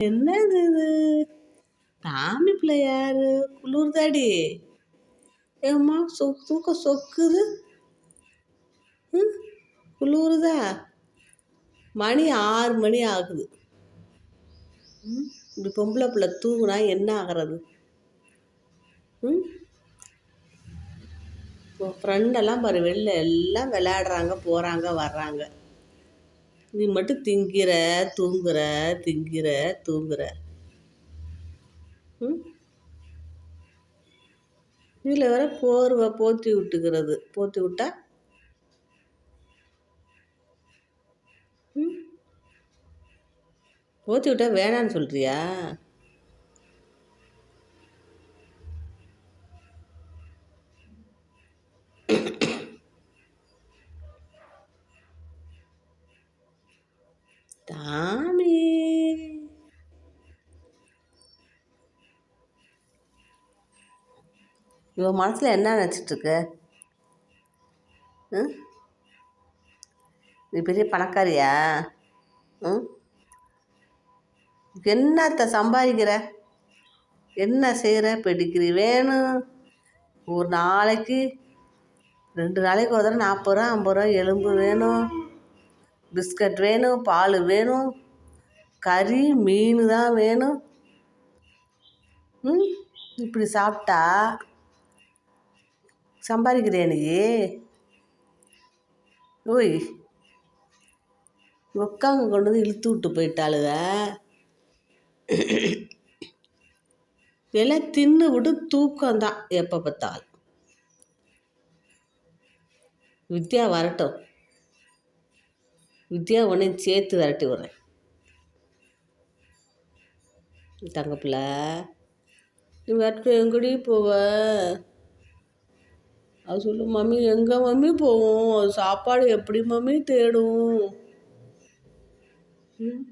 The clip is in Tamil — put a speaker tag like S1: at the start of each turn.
S1: என்னது இது? சாமி பிள்ளையாரு குளிர்தாடி. ஏம்மா சொ தூக்கம் சொக்குது. ம் குளிருதா? மணி ஆறு மணி ஆகுது. ம் இப்படி பொம்பளை பிள்ளை தூங்குனா என்ன ஆகிறது? ம். ஃப்ரெண்டெல்லாம் பாரு வெளில எல்லாம் விளையாடுறாங்க போகிறாங்க வர்றாங்க. நீ மட்டும் திங்கிற தூங்குற திங்கிற தூங்குற. ம்? இதில் வர போர்வை போத்தி விட்டுக்கிறது. போத்தி விட்டா? ம்? போத்தி விட்டா வேணான்னு சொல்கிறியா இவன் மனசில் என்ன நினச்சிட்ருக்க? ம்? நீ பெரிய பணக்காரியா? ம்? என்னத்த சம்பாதிக்கிற? என்ன செய்கிற பெடிக்கிரி வேணும் ஒரு நாளைக்கு ரெண்டு நாளைக்கு ஒரு தடவை நாற்பது ரூபா ஐம்பது ரூபா எலும்பு வேணும் பிஸ்கட் வேணும் பால் வேணும் கறி மீன் தான் வேணும் ம்? இப்படி சாப்பிட்டா சம்பாதிக்கிறியா நீ ஓய். உக்காங்க கொண்டு வந்து இழுத்து விட்டு போயிட்டாளுக. எல்லாம் தின்னு விட்டு தூக்கம்தான் எப்போ பார்த்தாலும். வித்யா வரட்டும். வித்யா உன்னையும் சேர்த்து விரட்டி விட்றேன். தங்கப்பிள்ள நீ விரட்டு எங்கடி போவ. அது சொல்லும் மம்மி எங்கே மம்மி போவோம்? அது சாப்பாடு எப்படி மம்மி தேடும்? ம்.